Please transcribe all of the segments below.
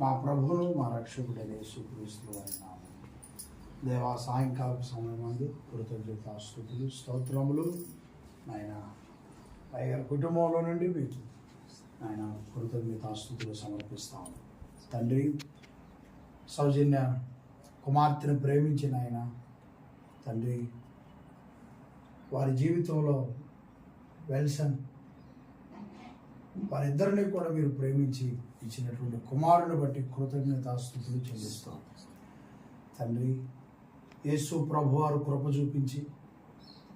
మా ప్రభువును మా రక్షకుడైన యేసుక్రీస్తు వారి నామం. దేవా సాయంకాలపు సమయం అందు కృతజ్ఞత స్థుతులు స్తోత్రములు నాయన పైగా కుటుంబంలో నుండి మీకు ఆయన కృతజ్ఞత స్థుతులు సమర్పిస్తాము. తండ్రి సౌజన్య కుమార్తెను ప్రేమించిన ఆయన తండ్రి వారి జీవితంలో వెల్సన్ వారిద్దరిని కూడా మీరు ప్రేమించి ఇచ్చినటువంటి కుమారుని బట్టి కృతజ్ఞతాస్థుతులు చెల్లిస్తాం. తండ్రి యేసు ప్రభు వారు కృప చూపించి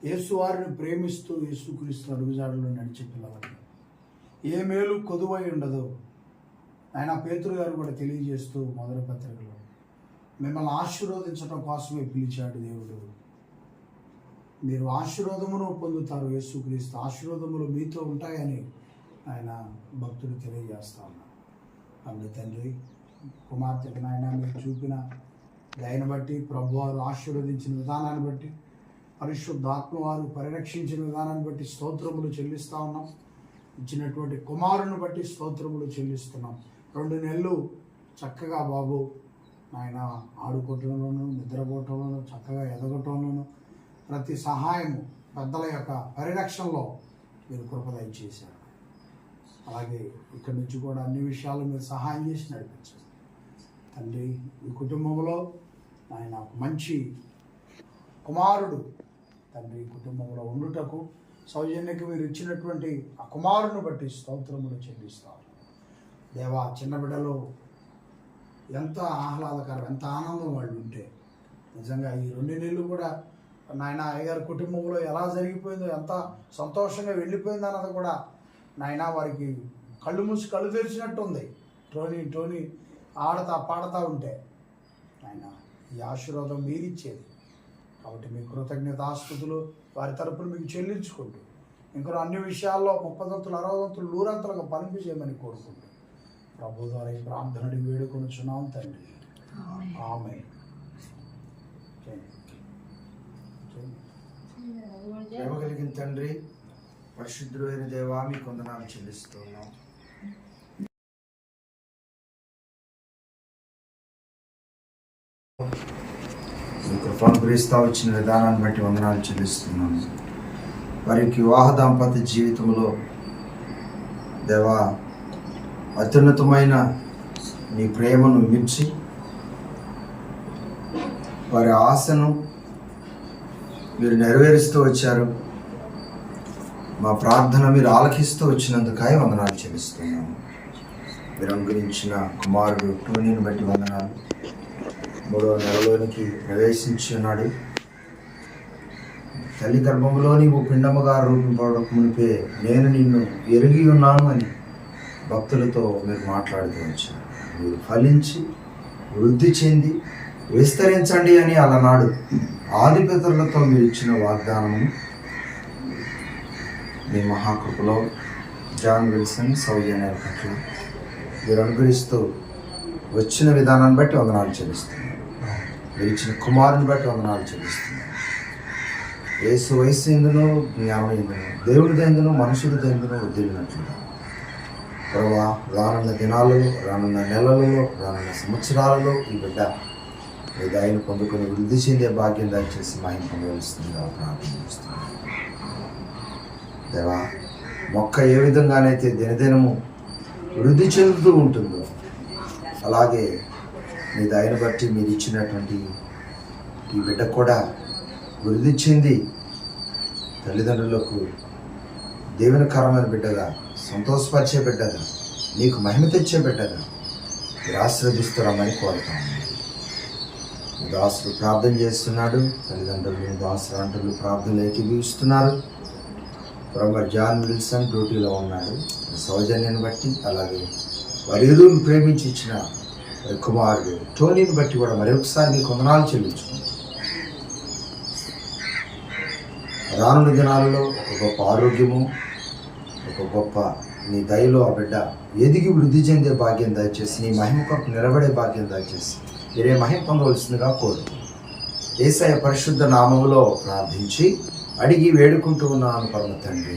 యేసు వారిని ప్రేమిస్తూ యేసుక్రీస్తు అడుగుజాడలో నడిచే పిల్లవారు ఏ మేలు కొదువై ఉండదు ఆయన పేతురు గారు కూడా తెలియజేస్తూ మొదటి పత్రికలో మిమ్మల్ని ఆశీర్వదించడం కోసమే పిలిచాడు దేవుడు. మీరు ఆశీర్వాదమును పొందుతారు. యేసుక్రీస్తు ఆశీర్వాదములు మీతో ఉంటాయని ఆయన భక్తులు తెలియజేస్తా ఉన్నారు. అందుకు తండ్రి కుమార్తెకి నాయన మీరు చూపిన దయను బట్టి ప్రభువారు ఆశీర్వదించిన విధానాన్ని బట్టి పరిశుద్ధాత్మ వారు పరిరక్షించిన విధానాన్ని బట్టి స్తోత్రములు చెల్లిస్తా ఉన్నాం. ఇచ్చినటువంటి కుమారుని బట్టి స్తోత్రములు చెల్లిస్తున్నాం. రెండు నెలలు చక్కగా బాబు ఆయన ఆడుకోవటంలోను నిద్రపోవటంలోను చక్కగా ఎదగటంలోను ప్రతి సహాయము పెద్దల యొక్క పరిరక్షణలో మీరు కృపద చేశారు అలాగే ఇక్కడి నుంచి కూడా అన్ని విషయాలు మీరు సహాయం చేసి నడిపించండి. తండ్రి ఈ కుటుంబంలో ఆయన ఒక మంచి కుమారుడు. తండ్రి ఈ కుటుంబంలో ఉండుటకు సౌజన్యకి మీరు ఇచ్చినటువంటి ఆ కుమారుని బట్టి స్తోత్రములు చెల్లిస్తారు. దేవా చిన్న బిడ్డలు ఎంత ఆహ్లాదకరం ఎంత ఆనందం వాళ్ళు ఉంటే. నిజంగా ఈ రెండు నెలలు కూడా నాయన అయ్యగారి కుటుంబంలో ఎలా జరిగిపోయిందో ఎంత సంతోషంగా వెళ్ళిపోయిందో అన్నది కూడా నాయన వారికి కళ్ళు మూసి కళ్ళు తెరిచినట్టు ఉంది టోనీ టోనీ ఆడతా పాడతా ఉంటే ఆయన ఈ ఆశీర్వాదం మీరిచ్చేది. కాబట్టి మీ కృతజ్ఞత ఆస్తుతులు వారి తరపున మీకు చెల్లించుకుంటూ ఇంకా అన్ని విషయాల్లో ముప్పదంతులు అరవదంతులు నూరంతలుగా పనిపి చేయమని కోరుకుంటూ ప్రభు ద్వారా ఈ ప్రార్థనని వేడుకొనుచున్నాం తండ్రి. ఆమె తండ్రి పరిశుద్ధుడైన దేవా మీ కొందనాలు చెల్లిస్తున్నాం. మీ కృపను వచ్చిన విధానాన్ని బట్టి వందనాలు చెల్లిస్తున్నాను వారికి వివాహ దాంపత్య జీవితంలో దేవా అత్యున్నతమైన నీ ప్రేమను మిర్చి వారి ఆశను మీరు నెరవేరుస్తూ వచ్చారు. మా ప్రార్థన మీరు ఆలకిస్తూ వచ్చినందుకై వందనాలు చెల్లిస్తున్నాము. మీరు అనుగ్రహించిన కుమారుడు టోనీని బట్టి వందనాలు. మూడవ నెలలోనికి ప్రవేశించి ఉన్నాడు. తల్లి గర్భంలో నీవు పిండముగా రూపింపడం మునిపే నేను నిన్ను ఎరిగి ఉన్నాను అని భక్తులతో మీరు మాట్లాడుతూ వచ్చాను మీరు ఫలించి వృద్ధి చెంది విస్తరించండి అని అలనాడు ఆదిపితరులతో మీరు ఇచ్చిన వాగ్దానము. మీ మహాకృపలో జాన్ విల్సన్ సౌజన్య పట్ల మీరు అనుగ్రహిస్తూ వచ్చిన విధానాన్ని బట్టి వందనాలు చెల్లిస్తున్నాను. మీరు ఇచ్చిన కుమారుని బట్టి వందనాలు చెల్లిస్తున్నాను. ఏసు వయసు ఎందును జ్ఞానం ఎందును దేవుడిది ఎందును మనుషుడిది ఎందును వదిలినట్లుగా ప్రభా రానున్న దినాలలో రానున్న నెలలలో రానున్న సంవత్సరాలలో ఈ బిడ్డ మీ దయను పొందుకొని వృద్ధి చెందే భాగ్యం దయచేసి మహిమ పొందవలసిందిగా ప్రార్థన చేస్తున్నాను దేవా మొక్క ఏ విధంగానైతే దినదినము వృద్ధి చెందుతూ ఉంటుందో అలాగే మీ దయను బట్టి మీరు ఇచ్చినటువంటి ఈ బిడ్డ కూడా వృద్ధి చెంది తల్లిదండ్రులకు దేవునికరమైన బిడ్డగా సంతోషపరిచే బిడ్డగా నీకు మహిమ తెచ్చే బిడ్డగా మీరు ఆశీర్వదిస్తున్నామని కోరుతాను దాసులు ప్రార్థన చేస్తున్నాడు తల్లిదండ్రులు దాసులు అంటూ ప్రార్థనలు ఏకీభవిస్తున్నారు. ప్రొఫెసర్ జాన్ విల్సన్ డ్యూటీలో ఉన్నాడు. సౌజన్యాన్ని బట్టి అలాగే వరిధులను ప్రేమించి ఇచ్చిన కుమారుడు టోనీని బట్టి కూడా మరొకసారి మీకు వందనాలు చెల్లించుకున్నాను రానున్న దినాలలో ఒక గొప్ప ఆరోగ్యము ఒక గొప్ప నీ దయలో ఆ బిడ్డ ఎదిగి వృద్ధి చెందే భాగ్యం దయచేసి నీ మహిమ కొరకు నిలబడే భాగ్యం దయచేసి మీరే మహిమ పొందవలసిందిగా కోరు ఏసయ పరిశుద్ధ నామములో ప్రార్థించి అడిగి వేడుకుంటూ ఉన్నాను పరమ తండ్రి.